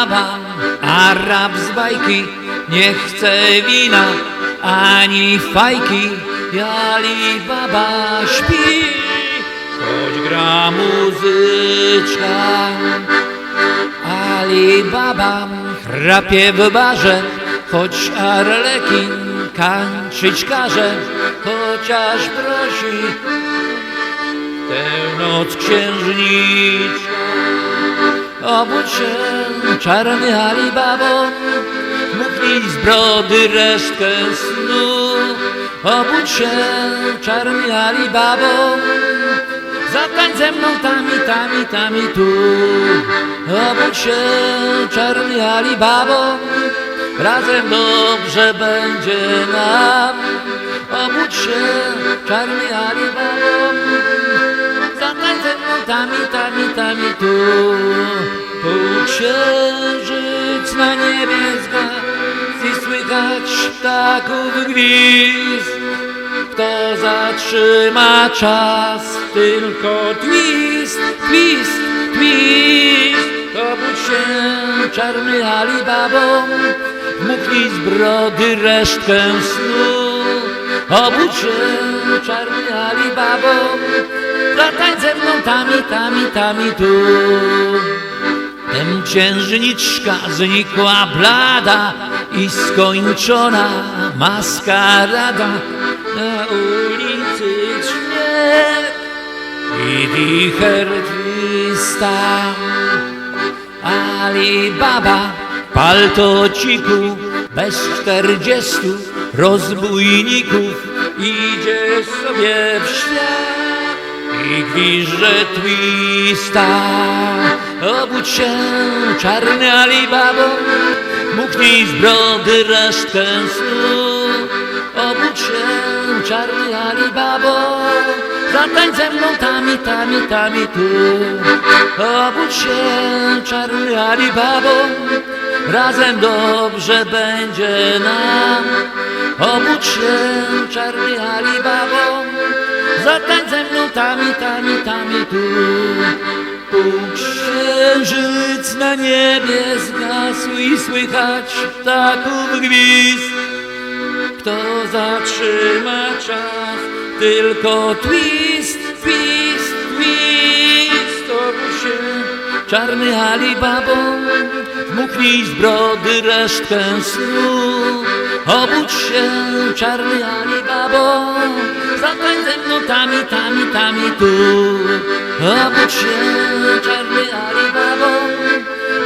Ali Baba, Arab z bajki, nie chce wina ani fajki. Ali Baba śpi, choć gra muzyczka. Ali Baba chrapie w barze, choć Arlekin kańczyć każe, chociaż prosi tę noc księżniczka. Obudź się, czarny Alibabo, Muknij z brody resztkę snu. Obudź się, czarny Alibabo, Zatań ze mną tam i tam i tam i tu. Obudź się, czarny Alibabo, Razem dobrze będzie nam. Obudź się, czarny Alibabo, Zatań ze mną tam i tam i tam i tu Półksiężyc na niebie zgasł I słychać ptaków gwizd. Kto zatrzyma czas Tylko twist, twist, twist. Obudź się czarny Alibabo Muknij z brody resztkę snu. Obudź się czarny Alibabo Zatań ze mną i tam i tu Tem księżniczka znikła blada I skończona maskarada. Na ulicy śmiech I wicher twista Alibaba paltociku Bez czterdziestu rozbójników Idzie sobie w świat i gwizdże twista Obudź się, czarny Alibabo Muknij z brody resztkę snu. Obudź się, czarny Alibabo Zatań ze mną tam i tam i tam i tu. Obudź się, czarny Alibabo Razem dobrze będzie nam. Obudź się, czarny Alibabo Zatań ze mną tam i tam i Półksiężyc na niebie zgasł i słychać ptaków gwizd. Kto zatrzyma czas? Tylko twist, twist, twist. Obudź się, czarny Alibabo Zmuknij z brody resztkę snu. Obudź się, czarny Alibabo Zatań ze mną tam i tam i tam i tu. Obudź się, czarny Alibabo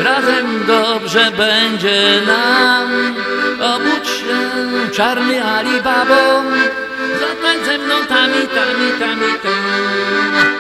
Razem dobrze będzie nam. Obudź się, czarny Alibabo Zatań ze mną tam i tam i tam i tam